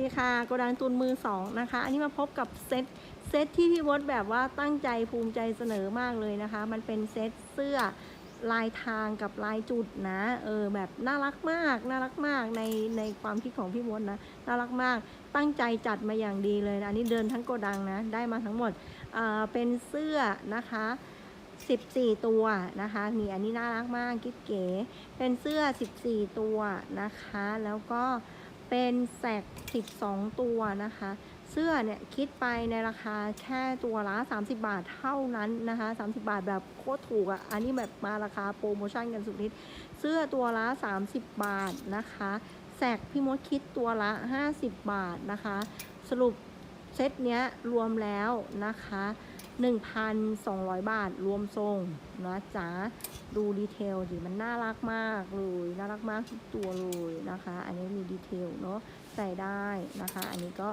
ดีค่ะโกดังตุนมือสองนะคะ อันนี้มาพบกับเซตเซตที่พี่วดแบบว่าตั้งใจภูมิใจเสนอมากเลยนะคะ มันเป็นเซตเสื้อลายทางกับลายจุดนะเออแบบน่ารักมากน่ารักมากในในความคิดของพี่วดนะน่ารักมากตั้งใจจัดมาอย่างดีเลยนะอันนี้เดินทั้งโกดังนะได้มาทั้งหมดอ่าเป็นเสื้อนะคะ14 ตัวนะคะนี่อันนี้น่ารักมากกิ๊บเก๋เป็นเสื้อ 14 ตัวนะคะ แล้วก็ เป็นแสก12 ตัวนะคะ เสื้อเนี่ยคิดไปในราคาแค่ตัวละ 30 บาทเท่านั้นนะคะ 30 บาทแบบโคตรถูกอะ่ะ อันนี้แบบมาราคาโปรโมชั่นกันสุดฤทธิ์เสื้อตัวละ 30 บาทนะคะแสกพี่มดคิดตัวละ 50 บาทนะคะ สรุปเซตเนี้ยรวมแล้วนะคะ 1,200 บาทรวมทรงนะจ๊ะดูดีเทลดิมันน่ารักมากเลยน่ารักมากทุกตัวเลยนะคะ อันนี้มีดีเทลเนาะใส่ได้นะคะ อันนี้ก็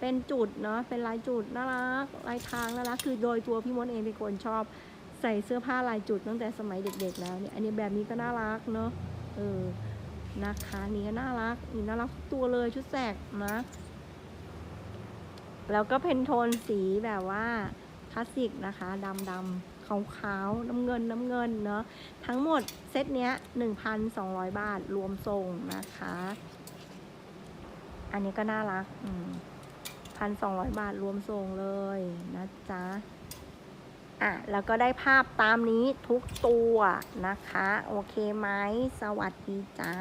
เป็นจุดเนาะเป็นลายจุดน่ารักลายทางน่ารักคือโดยตัวพี่มดเองเป็นคนชอบใส่เสื้อผ้าลายจุดตั้งแต่สมัยเด็กๆแล้วเนี่ยอันนี้แบบนี้ก็น่ารักเนาะเออนะคะนี่ก็น่ารักนี่น่ารักทุกตัวเลยชุดแสกนะ แล้วก็เพนโทนสีแบบว่า ลาสสิกนะคะดำดำขาวขาวน้ำเงินน้ำเงินเนาะทั้งหมดเซตเนี้ย 1,200 บาทรวมส่งนะคะ อันนี้ก็น่ารักพันสองร้อยบาทรวมส่งเลยนะจ๊ะอะ แล้วก็ได้ภาพตามนี้ทุกตัวนะคะ โอเคไหม สวัสดีจ้า